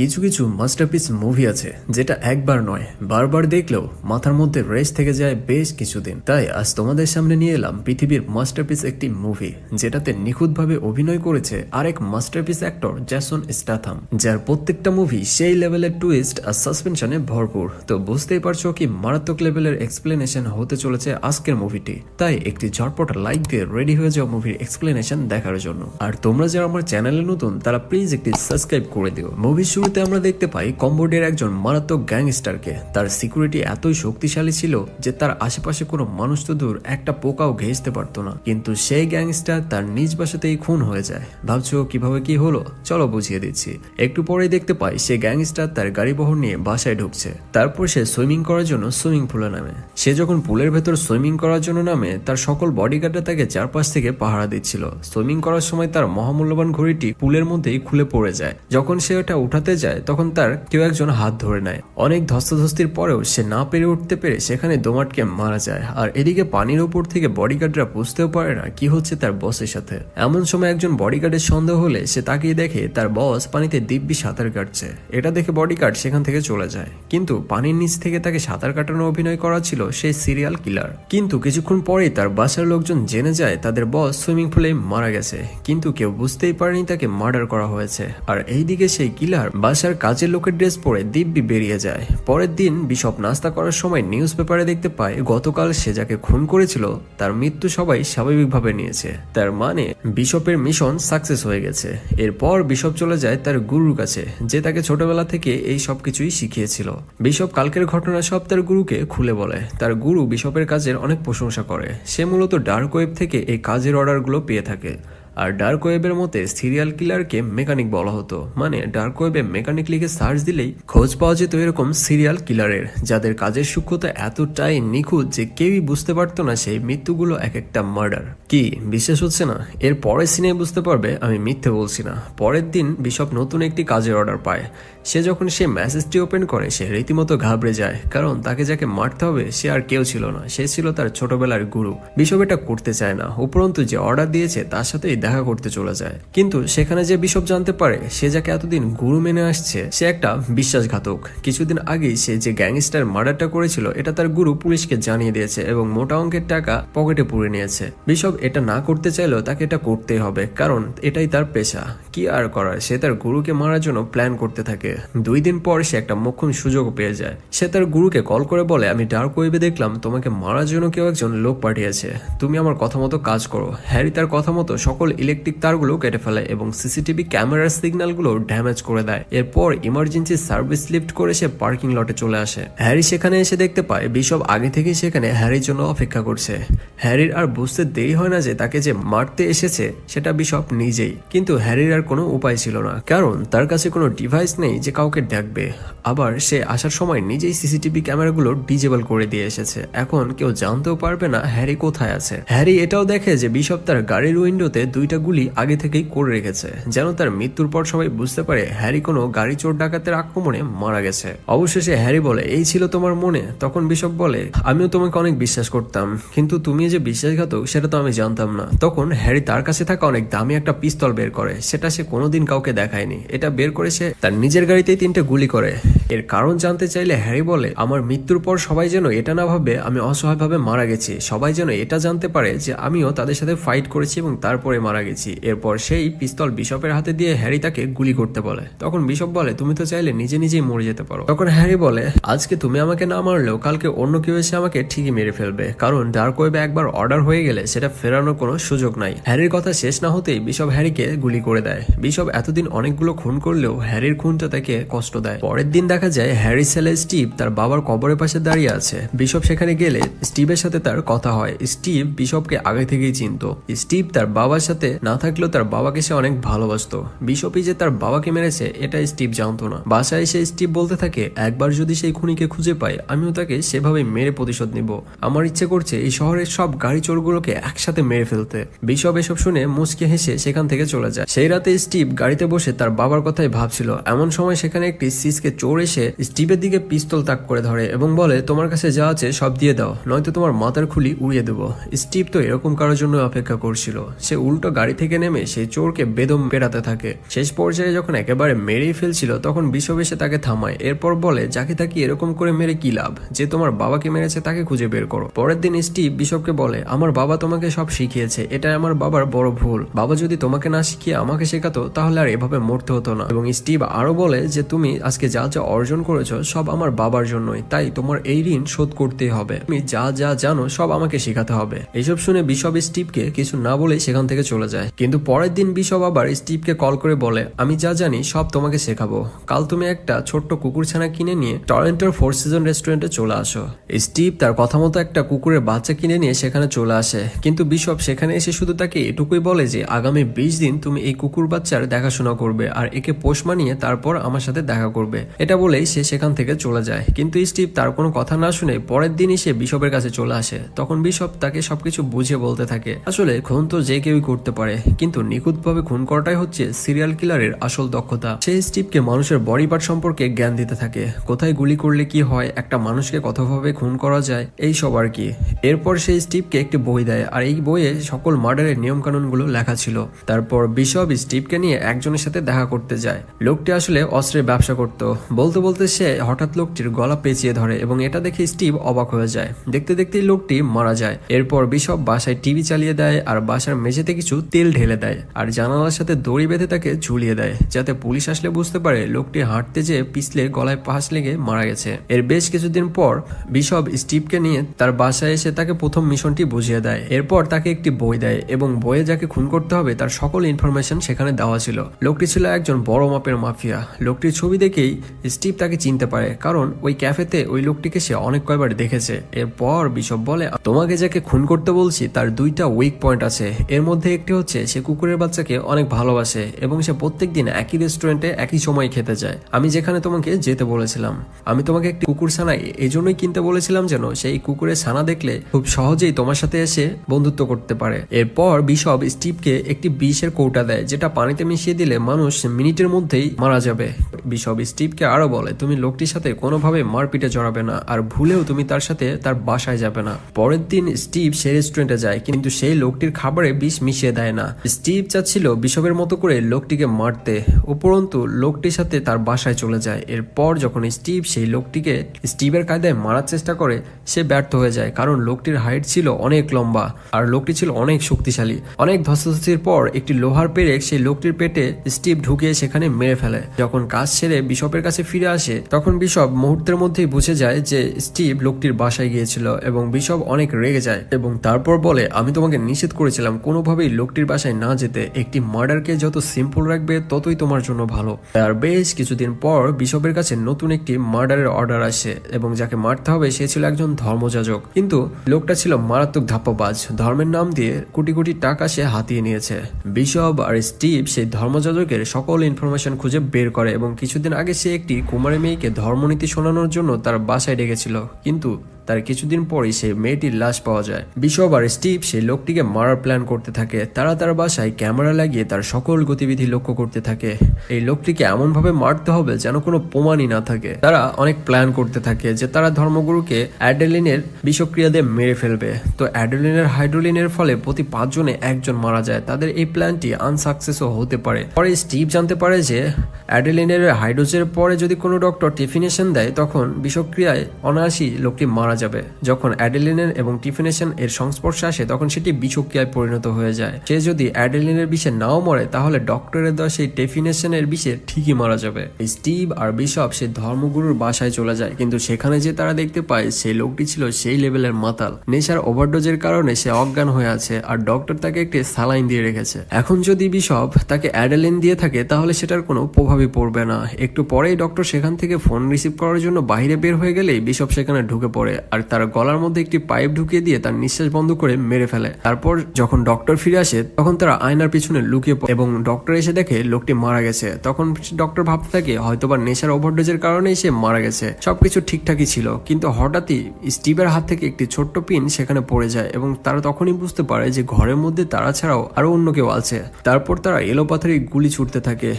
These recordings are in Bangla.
কিছু কিছু মাস্টারপিস মুভি আছে, যেটা একবার নয়, বারবার দেখলেও মাথার মধ্যে রেস থেকে যায় বেশ কিছুদিন। তাই আজ তোমাদের সামনে নিয়ে এলাম পৃথিবীর মাস্টারপিস একটি মুভি যেটাতে নিখুঁতভাবে অভিনয় করেছে আরেক মাস্টারপিস অ্যাক্টর জ্যাসন স্টাথাম যার প্রত্যেকটা মুভি সেই লেভেলের টুইস্ট আর সাসপেনশনে ভরপুর। তো বুঝতেই পারছ কি মারাত্মক লেভেলের এক্সপ্লেনেশন হতে চলেছে আজকের মুভিটি তাই একটি ঝটপট লাইক দিয়ে রেডি হয়ে যাও মুভির এক্সপ্লেনেশন দেখার জন্য। আর তোমরা যারা আমার চ্যানেলে নতুন, তারা প্লিজ একটি সাবস্ক্রাইব করে দিও। মুভির শুরুতে আমরা দেখতে পাই কম্বোডিয়ার একজন মারাত্মক গ্যাংস্টারকে। তার সিকিউরিটি এতই শক্তিশালী ছিল যে তার আশেপাশে কোনো মানুষ তো দূর একটা পোকাও ঘেঁচতে পারতো না। কিন্তু সেই গ্যাংস্টার তার নিজ বাসাতেই খুন হয়ে যায়। ভাবছ কীভাবে কি হলো? চলো বুঝিয়ে দিচ্ছি। একটু পরেই দেখতে পাই সে গ্যাংস্টার তার গাড়ি বহর নিয়ে বাসায় ঢুকছে। তারপর সে সুইমিং করার জন্য সুইমিং পুলে নামে। সে যখন পুলের ভেতর সুইমিং করার জন্য নামে, তার সকল বডিগার্ডরা তাকে চারপাশ থেকে পাহারা দিচ্ছিল। সুইমিং করার সময় তার মহামূল্যবান ঘড়িটি পুলের মধ্যেই খুলে পড়ে যায়। যখন সে ওটা উঠাতে যায়, তখন তার কেউ একজন হাত ধরে নেয়। অনেক ধস্তাধস্তির পরেও সে না পেরে উঠতে পেরে সেখানে দোমাটকে মারা যায়। আর এদিকে পানির উপর থেকে বডিগার্ডরা বুঝতেও পারে না কি হচ্ছে তার বসের সাথে। এমন সময় একজন বডিগার্ডের সন্দেহ হলে সে তাকিয়ে দেখে তার বস পানিতে দিব্যি সাঁতার কাটছে। এটা দেখে বডিগার্ড সেখান থেকে চলে যায়। কিন্তু পানির নিচ থেকে তাকে সাঁতার কাটানো অভিনয় করা ছিল সেই সিরিয়াল কিলার। কিন্তু কিছুক্ষণ পরেই তার বাসার লোকজন জেনে যায় তাদের বস সুইমিং পুলে মারা গেছে। কিন্তু কেউ বুঝতেই পারেনি তাকে মার্ডার করা হয়েছে। আর এইদিকে সেই কিলার বাসার কাজের লোকের ড্রেস পরে দিব্যি বেরিয়ে যায়। পরের দিন বিশপ নাস্তা করার সময় নিউজ পেপারে দেখতে পায়, গতকাল সে যাকে খুন করেছিল, তার মৃত্যু সবাই স্বাভাবিকভাবে নিয়েছে। তার মানে বিশপের মিশন সাকসেস হয়ে গেছে। এরপর বিশপ চলে যায় তার গুরুর কাছে, যে তাকে ছোটবেলা থেকে এই সব কিছুই শিখিয়েছিল। বিশপ কালকের ঘটনা সব তার গুরুকে খুলে বলে। তার গুরু বিশপের কাজের অনেক প্রশংসা করে। সে মূলত ডার্ক ওয়েব থেকে এই কাজের অর্ডারগুলো পেয়ে থাকে। আর ডার্ক ওয়েবের মতে সিরিয়াল কিলারকে মেকানিক বলা হতো। মানে ডার্ক ওয়েবে মেকানিক লিখে সার্চ দিলেই খোঁজ পাওয়া যেত এরকম সিরিয়াল কিলারের, যাদের কাজের সূক্ষ্মতা এতটাই নিখুঁত যে কেউই বুঝতে পারতো না সেই মৃত্যুগুলো এক একটা মার্ডার। কি, বিশ্বাস হচ্ছে না? এর পরের সিনে বুঝতে পারবে, আমি মিথ্যে বলছি না। পরের দিন বিশপ নতুন একটি কাজের অর্ডার পায়। সে যখন সে মেসেজটি ওপেন করে, সে রীতিমতো ঘাবড়ে যায়, কারণ তাকে যাকে মারতে হবে, সে আর কেউ ছিল না। সে ছিল তার ছোটবেলার গুরু। বিশপ এটা করতে চায় না। উপরন্তু যে অর্ডার দিয়েছে, তার সাথেই দেখা করতে চলে যায়। কিন্তু সেখানে যে বিশপ জানতে পারে, সে যাকে এতদিন গুরু মেনে আসছে, সে একটা বিশ্বাসঘাতক। কিছুদিন আগেই সে যে গ্যাংস্টার মার্ডারটা করেছিল, এটা তার গুরু পুলিশকে জানিয়ে দিয়েছে এবং মোটা অঙ্কের টাকা পকেটে পুরে নিয়েছে। বিশপ এটা না করতে চাইলেও তাকে এটা করতেই হবে, কারণ এটাই তার পেশা। কি আর করার? সে তার গুরুকে মারার জন্য প্ল্যান করতে থাকে। দুই দিন পর সে একটা মোক্ষম সুযোগ পেয়ে যায়। সে তার গুরুকে কল করে বলে, আমি ডার্ক ওয়েবে দেখলাম, তোমাকে মারার জন্য কেউ একজন লোক পাঠিয়েছে। তুমি আমার কথা মতো কাজ করো। হ্যারি তার কথা মতো সকল ইলেকট্রিক তারগুলো কেটে ফেলে এবং সিসিটিভি ক্যামেরার সিগন্যালগুলো ড্যামেজ করে দেয়। এরপর ইমার্জেন্সি সার্ভিস লিফট করে সে পার্কিং লটে চলে আসে। হ্যারি সেখানে এসে দেখতে পায়, বিশপ আগে থেকেই সেখানে হ্যারির জন্য অপেক্ষা করছে। হ্যারির আর বুঝতে দেরি হয় না যে তাকে যে মারতে এসেছে, সেটা বিশপ নিজেই। কিন্তু হ্যারির আর কোনো উপায় ছিল না। কারণ তার কাছে কোনো ডিভাইস নেই যে কাউকে ডাকবে আবার সে আসার সময় নিজেই সিসিটিভি ক্যামেরাগুলো ডিজেবল করে দিয়ে এসেছে। এখন কেউ জানতেও পারবে না হ্যারি কোথায় আছে। হ্যারি এটাও দেখে যে বিশপ তার গাড়ির উইন্ডোতে দুইটা গুলি আগে থেকেই করে রেখেছে, যেন তার মৃত্যুর পর সবাই বুঝতে পারে হ্যারি কোনো গাড়ি চোর ডাকাতের আক্রমণে মারা গেছে। অবশেষে হ্যারি বলে, এই ছিল তোমার মনে? তখন বিশপ বলে, আমিও তোমাকে অনেক বিশ্বাস করতাম, কিন্তু তুমি যে বিশ্বাসঘাতক সেটা তো আমি জানতাম না। তখন হ্যারি তার কাছে থাকা অনেক দামি একটা পিস্তল বের করে। সেটা সে কোনোদিন কাউকে দেখায়নি। এটা বের করে সে তার নিজের গাড়িতেই তিনটে গুলি করে। এর কারণ জানতে চাইলে হ্যারি বলে, আমার মৃত্যুর পর সবাই যেন এটা না ভাবে, আমি অসহায়ভাবে মারা গেছি। সবাই যেন এটা জানতে পারে যে আমিও তাদের সাথে ফাইট করেছি এবং তারপরে মারা গেছি। এরপর সেই পিস্তল বিশপের হাতে দিয়ে হ্যারি তাকে গুলি করতে বলে। তখন বিশপ বলে, তুমি তো চাইলে নিজে নিজেই মরে যেতে পারো। তখন হ্যারি বলে, আজকে তুমি আমাকে না মারলেও কালকে অন্য কেউ এসে আমাকে ঠিকই মেরে ফেলবে। কারণ ডার্ক ওয়েবে একবার অর্ডার হয়ে গেলে সেটা ফেরানোর কোনো সুযোগ নাই। হ্যারির কথা শেষ না হতেই বিশপ হ্যারিকে গুলি করে দেয়। বিশপ এতদিন অনেকগুলো খুন করলেও হ্যারির খুনটা তাকে কষ্ট দেয়। পরের দিন দেখা যায় হ্যারি ছেলে স্টিভ তার বাবার কবরের পাশে দাঁড়িয়ে আছে। বিশপ সেখানে গেলে স্টিভের সাথে তার কথা হয়। স্টিভ বিশপকে আগে থেকেই চিনতো। স্টিভ তার বাবার সাথে না থাকলেও তার বাবাকে সে অনেক ভালোবাসতো। বিশপই যে তার বাবাকে মেরেছে, এটা স্টিভ জানতো না। বাসায় এসে স্টিভ বলতে থাকে, একবার যদি সেই খুনিকে খুঁজে পাই, আমিও তাকে সেভাবে মেরে প্রতিশোধ নিব। আমার ইচ্ছে করছে এই শহরের সব গাড়ি চোরগুলোকে একসাথে মেরে ফেলতে। বিশপ এসব শুনে মুচকে হেসে সেখান থেকে চলে যায়। সেই রাতে স্টিভ গাড়িতে বসে তার বাবার কথাই ভাবছিল। এমন সময় সেখানে একটি সিসকে চোর এসে স্টিভের দিকে পিস্তল তাক করে ধরে এবং বলে, তোমার কাছে যা আছে সব দিয়ে দাও, নয়তো তোমার মাথার খুলি উড়িয়ে দেবো। স্টিভ তো এরকম কারোর জন্য অপেক্ষা করছিল। সে উল্টো গাড়ি থেকে নেমে সেই চোরকে বেদম পেরাতে থাকে। শেষ পর্যায়ে যখন একেবারে মেরেই ফেলছিল, তখন বিশপ তাকে থামায়। এরপর বলে, যাকে তাকে এরকম করে মেরে কি লাভ? যে তোমার বাবাকে মেরেছে তাকে খুঁজে বের করো। পরের দিন স্টিভ বিশপকে বলে, আমার বাবা তোমাকে সব শিখিয়েছে। এটা আমার বাবার বড় ভুল। বাবা যদি তোমাকে না শিখিয়ে আমাকে শেখাতো তাহলে আর এভাবে মরতে হতো না। এবং স্টিভ আরও বলে যে, তুমি আজকে যা যা অর্জন করেছ, সব আমার বাবার জন্যই। তাই তোমার এই ঋণ শোধ করতেই হবে। তুমি যা যা জানো, সব আমাকে শেখাতে হবে। এইসব শুনে বিশপ স্টিভকে কিছু না বলে সেখান থেকে চলে যায়। কিন্তু পরের দিন বিশপ আবার স্টিভকে কল করে বলে, আমি যা জানি, সব তোমাকে শেখাবো। কাল তুমি একটা ছোট্ট কুকুর ছানা কিনে নিয়ে টরেন্টোর ফোর সিজন রেস্টুরেন্টে চলে আসো। স্টিভ তার কথা মতো একটা কুকুরের বাচ্চা কিনে নিয়ে সেখানে চলে আসে। কিন্তু বিশপ সেখানে এসে শুধু তাকে এটুকুই বলে যে, আগামী বিশ দিন তুমি এই কুকুর বাচ্চার দেখাশোনা করবে আর একে পোষ মানিয়ে তারপর আমার সাথে দেখা করবে। এটা বলেই সে সেখান থেকে চলে যায়। কিন্তু স্টিভ তার কোনো কথা না শুনে পরের দিনই সে বিশপের কাছে চলে আসে। তখন বিশপ তাকে সবকিছু বুঝিয়ে বলতে থাকে। আসলে খুন তো যে কেউই করতে পারে। কিন্তু নিখুঁতভাবে খুন করাটাই হচ্ছে সিরিয়াল কিলারের আসল দক্ষতা। সে স্টিভকে মানুষের বডি পার্ট সম্পর্কে জ্ঞান দিতে থাকে। কোথায় গুলি করলে কি হয়, একটা মানুষকে কতভাবে খুন করা যায়, এই সব আর কি। এরপর সে স্টিভকে একটি বই দেয়। আর এই বইয়ে সকল মার্ডারের নিয়ম কানুনগুলো লেখা ছিল। তারপর বিশপ স্টিভকে নিয়ে একজনের সাথে দেখা করতে যায়। লোকটি আসলে অস্ত্রের ব্যবসা করত। বলতে বলতে সে হঠাৎ লোকটির গলা পেঁচিয়ে ধরে এবং এটা দেখে স্টিভ অবাক হয়ে যায়। দেখতে দেখতেই লোকটি মারা যায়। এরপর বিশপ বাসায় টিভি চালিয়ে দেয় আর বাসার মেঝেতে কিছু তেল ঢেলে দেয় আর জানালার সাথে দড়ি বেঁধে তাকে ঝুলিয়ে দেয়, যাতে পুলিশ আসলে বুঝতে পারে লোকটি হাঁটতে যেয়ে পিছলে গলায় পাশ লেগে মারা গেছে। এর বেশ কিছুদিন পর বিশপ স্টিভকে নিয়ে তার বাসায় এসে তাকে প্রথম মিশনটি বুঝিয়ে দেয়। এরপর তাকে একটি বই দেয় এবং বইয়ে যাকে খুন করতে হবে তার সকল ইনফরমেশন সেখানে দেওয়া ছিল। লোকটি ছিল একজন বড় মাপের মাফিয়া। লোকটির ছবি দেখেই স্টিভ তাকে চিনতে পারে, কারণ ওই ক্যাফেতে ওই লোকটিকে সে অনেক কয়বার দেখেছে। এরপর বিশপ বলে, তোমাকে যাকে খুন করতে বলছি, তার দুইটা উইক পয়েন্ট আছে। এর মধ্যে একটি হচ্ছে, সে কুকুরের বাচ্চাকে অনেক ভালোবাসে এবং সে প্রত্যেকদিন একই রেস্টুরেন্টে একই সময় খেতে যায়। আমি যেখানে তোমাকে যেতে বলেছিলাম। আমি তোমাকে একটি কুকুর ছানা এই জন্যই কিনতে বলেছিলাম যেন সেই কুকুরের ছানা দেখলে খুব সহজেই তোমার সাথে এসে বন্ধুত্ব করতে পারে। এরপর বিশপ স্টিভকে একটি বিষের কৌটা দেয়, যেটা পানিতে মিশিয়ে দিলে মানুষ মিনিটের মধ্যেই মারা যাবে। বিশপ স্টিভকে আরও বলে, তুমি লোকটির সাথে কোনোভাবে মারপিটে জড়াবে না আর ভুলেও তুমি তার সাথে তার বাসায় যাবে না। পরের দিন স্টিভ সেই রেস্টুরেন্টে যায়, কিন্তু সেই লোকটির খাবারে বিষ মিশিয়ে দেয় না। স্টিভ চাচ্ছিল বিশপের মতো করে লোকটিকে মারতে, উপরন্তু লোকটির সাথে তার বাসায় চলে যায়। এরপর যখন স্টিভ সেই লোকটিকে স্টিভের কায়দায় মারার চেষ্টা করে, সে ব্যর্থ হয়ে যায়, কারণ লোকটির হাইট ছিল অনেক লম্বা, আর লোকটি ছিল অনেক শক্তিশালী। অনেক ধস্তাধস্তির পর একটি লোহার পেরেক সেই লোকটির পেটে স্টিভ ঢুকিয়ে সেখানে মেরে ফেলে। যখন কাজ ছেড়ে বিশপের কাছে ফিরে আসে, তখন বিশপ মুহূর্তের মধ্যেই বুঝে যায় যে স্টিভ লোকটির বাসায় গিয়েছিল এবং বিশপ অনেক রেগে যায় এবং তারপর বলে, আমি তোমাকে নিষেধ করেছিলাম, কোনোভাবেই লোকটির বাসায় না যেতে। একটি মার্ডারকে যত সিম্পল রাখবে, ততই তোমার জন্য ভালো। আর বেশ কিছুদিন পর বিশপের কাছে নতুন একটি মার্ডারের অর্ডার আসে এবং যাকে মারতে হবে সে ছিল একজন ধর্মযাজক। কিন্তু লোকটা ছিল মারাত্মক ধাপ্পাবাজ। ধর্মের নাম দিয়ে কোটি কোটি টাকা সে হাতিয়ে নিয়েছে। বিশপ আর স্টিভ সেই ধর্মযাজকের সকল ইনফরমেশন খুঁজে বের করে এবং কিছুদিন আগে সে একটি কুমারী মেয়েকে ধর্মনীতি শোনানোর জন্য তার বাসায় ডেকেছিল। কিন্তু তার কিছুদিন পরই সেই মেয়েটির লাশ পাওয়া যায়। বিশপ আর স্টিভ সেই লোকটিকে মারার প্ল্যান করতে থাকে। তারা তার বাসায় ক্যামেরা লাগিয়ে তার সকল গতিবিধি লক্ষ্য করতে থাকে। এই লোকটিকে এমনভাবে মারতে হবে যেন কোনো প্রমাণই না থাকে। তারা অনেক প্ল্যান করতে থাকে যে তারা ধর্মগুরুকে অ্যাডেলিনের বিষক্রিয়া দিয়ে মেরে ফেলবে। তো অ্যাডেলিনের হাইড্রোলিনের ফলে প্রতি পাঁচজনে একজন মারা যায়। তাদের এই প্ল্যানটি আনসাকসেসও হতে পারে। পরে স্টিভ জানতে পারে যে অ্যাডেলিনের হাইড্রোজের পরে যদি কোনো ডক্টর টিফিনেশন দেয়, তখন বিষক্রিয়ায় অনায়াসী লোকটি মারা যাবে। যখন অ্যাডেলিনের এবং টিফিনেশন এর সংস্পর্শে আসে, তখন সেটি বিষক্রিয়ায় পরিণত হয়ে যায়। সে যদি অ্যাডেলিনের বিষে নাও মরে, তাহলে ডক্টরের দেওয়া সেই টেফিনেশনের বিষে ঠিকই মারা যাবে। স্টিভ আর বিশপ সেই ধর্মগুরুর বাসায় চলে যায়, কিন্তু সেখানে যে তারা দেখতে পায়, সেই লোকটি ছিল সেই লেভেলের মাতাল। নেশার ওভারডোজের কারণে সে অজ্ঞান হয়ে আছে, আর ডক্টর তাকে একটি সালাইন দিয়ে রেখেছে। এখন যদি বিশপ তাকে অ্যাডেলিন দিয়ে থাকে, তাহলে সেটার কোনো প্রভাবই পড়বে না। একটু পরেই ডক্টর সেখান থেকে ফোন রিসিভ করার জন্য বাইরে বের হয়ে গেলেই বিশপ সেখানে ঢুকে পড়ে। আর তার গলার মধ্যে একটি পাইপ ঢুকিয়ে দিয়ে তার নিঃশ্বাস বন্ধ করে মেরে ফেলে। তারপর যখন ডক্টর ফিরে আসে, তখন তারা আয়নার পিছনে লুকিয়ে পড়ে এবং ডক্টর এসে দেখে লোকটি মারা গেছে। তখন ডক্টর ভাবতে থাকে, হয়তোবা নেশার ওভারডোজের কারণেই সে মারা গেছে। সবকিছু ঠিকঠাকই ছিল, কিন্তু হঠাৎই স্টিভের হাত থেকে একটি ছোট্ট পিন সেখানে পড়ে যায় এবং তারা তখনই বুঝতে পারে যে ঘরের মধ্যে তারা ছাড়াও আরও অন্য কেউ আছে। তারপর তারা এলোপাথারি গুলি ছুটতে থাকে।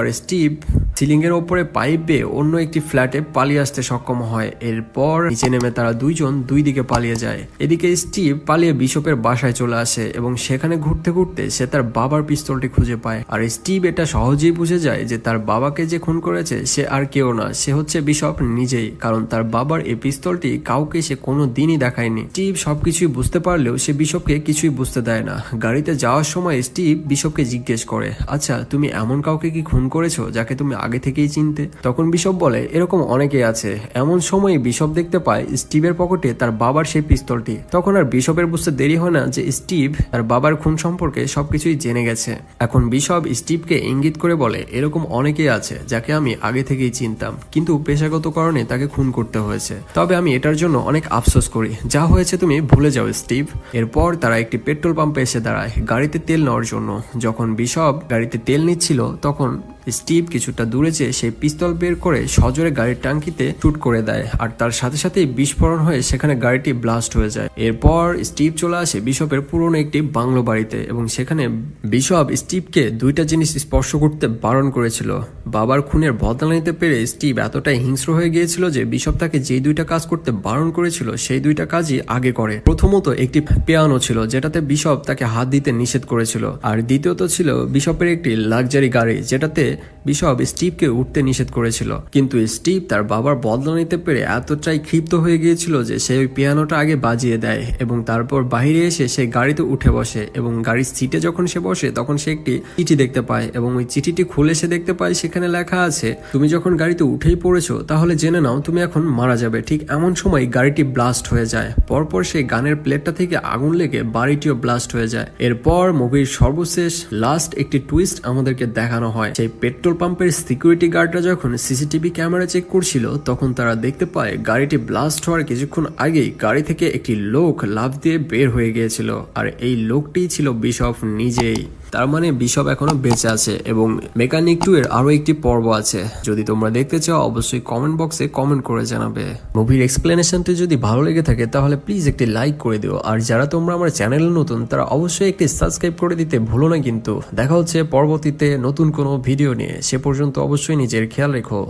আর স্টিভ সিলিং এর ওপরে পাইপ বেয়ে অন্য একটি ফ্ল্যাটে পালিয়ে আসতে সক্ষম হয়। এরপর নিচে নেমে তারা দুইজন দুই দিকে পালিয়ে যায়। এদিকে স্টিভ পালিয়ে বিশপের বাসায় চলে আসে এবং সেখানে ঘুরতে ঘুরতে সে তার বাবার পিস্তলটি খুঁজে পায়। আর স্টিভ এটা সহজেই বুঝে যায় যে তার বাবাকে যে খুন করেছে সে আর কেউ না, সে হচ্ছে বিশপ নিজেই। কারণ তার বাবার এই পিস্তলটি কাউকে সে কোনো দিনই দেখায়নি। স্টিভ সবকিছুই বুঝতে পারলেও সে বিশপকে কিছুই বুঝতে দেয় না। গাড়িতে যাওয়ার সময় স্টিভ বিশপকে জিজ্ঞেস করে আচ্ছা তুমি এমন কাউকে কি খুন করেছ যাকে তুমি আগে থেকেই চিনতে? তখন বিশপ বলে, এরকম অনেকেই আছে। এমন সময় বিশপ দেখতে পায় স্টিভের পকেটে তার বাবার সেই পিস্তলটি। তখন আর বিশপের বুঝতে দেরি হয় না যে স্টিভ তার বাবার খুন সম্পর্কে সবকিছুই জেনে গেছে। এখন বিশপ স্টিভকে ইঙ্গিত করে বলে, এরকম অনেকেই আছে যাকে আমি আগে থেকেই চিনতাম, কিন্তু পেশাগত কারণে তাকে খুন করতে হয়েছে। তবে আমি এটার জন্য অনেক আফসোস করি। যা হয়েছে তুমি ভুলে যাও স্টিভ। এরপর তারা একটি পেট্রোল পাম্পে এসে দাঁড়ায় গাড়িতে তেল নেওয়ার জন্য। যখন বিশপ গাড়িতে তেল নিচ্ছিল, তখন স্টিভ কিছুটা দূরে যেয়ে সেই পিস্তল বের করে সজোরে গাড়ির টাঙ্কিতে শুট করে দেয়, আর তার সাথে সাথেই বিস্ফোরণ হয়ে সেখানে গাড়িটি ব্লাস্ট হয়ে যায়। এরপর স্টিভ চলে আসে বিশপের পুরনো একটি বাংলো বাড়িতে, এবং সেখানে বিশপ স্টিভকে দুইটা জিনিস স্পর্শ করতে বারণ করেছিল। বাবার খুনের বদলা নিতে পেরে স্টিভ এতটাই হিংস্র হয়ে গিয়েছিল যে বিশপ তাকে যেই দুইটা কাজ করতে বারণ করেছিল, সেই দুইটা কাজই আগে করে। প্রথমত একটি পেয়ানো ছিল, যেটাতে বিশপ তাকে হাত দিতে নিষেধ করেছিল, আর দ্বিতীয়ত ছিল বিশপের একটি লাক্সারি গাড়ি, যেটাতে বিশপ স্টিভকে উঠতে নিষেধ করেছিল। কিন্তু স্টিভ তার বাবার বদলা নিতে পেরে এতটাই ক্ষিপ্ত হয়ে গিয়েছিল যে সে ওই পিয়ানোটা আগে বাজিয়ে দেয় এবং তারপর বাইরে এসে সে গাড়িতে উঠে বসে এবং গাড়ির সিটে যখন সে বসে তখন সে একটি চিঠি দেখতে পায় এবং ওই চিঠিটি খুলে সে দেখতে পায় সেখানে লেখা আছে, তুমি যখন গাড়িতে উঠেই পড়েছো তাহলে জেনে নাও তুমি এখন মারা যাবে। ঠিক এমন সময় গাড়িটি ব্লাস্ট হয়ে যায়। পরপর সেই গানের প্লেটটা থেকে আগুন লেগে বাড়িটিও ব্লাস্ট হয়ে যায়। এরপর মুভির সর্বশেষ লাস্ট একটি টুইস্ট আমাদেরকে দেখানো হয়। সেই পেট্রোল পাম্পের সিকিউরিটি গার্ডরা যখন সিসিটিভি ক্যামেরা চেক করছিল, তখন তারা দেখতে পায় গাড়িটি ব্লাস্ট হওয়ার কিছুক্ষণ আগেই গাড়ি থেকে একটি লোক লাফ দিয়ে বের হয়ে গিয়েছিল। আর এই লোকটিই ছিল বিশপ নিজেই। তার মানে বিশপ এখনও বেঁচে আছে এবং মেকানিক টু এর আরও একটি পর্ব আছে। যদি তোমরা দেখতে চাও, অবশ্যই কমেন্ট বক্সে কমেন্ট করে জানাবে। মুভির এক্সপ্লেনেশনটি যদি ভালো লেগে থাকে, তাহলে প্লিজ একটি লাইক করে দিও। আর যারা তোমরা আমার চ্যানেলে নতুন, তারা অবশ্যই একটি সাবস্ক্রাইব করে দিতে ভুলো না কিন্তু। দেখা হচ্ছে পরবর্তীতে নতুন কোনো ভিডিও নিয়ে সে পর্যন্ত অবশ্যই নিজের খেয়াল রেখো।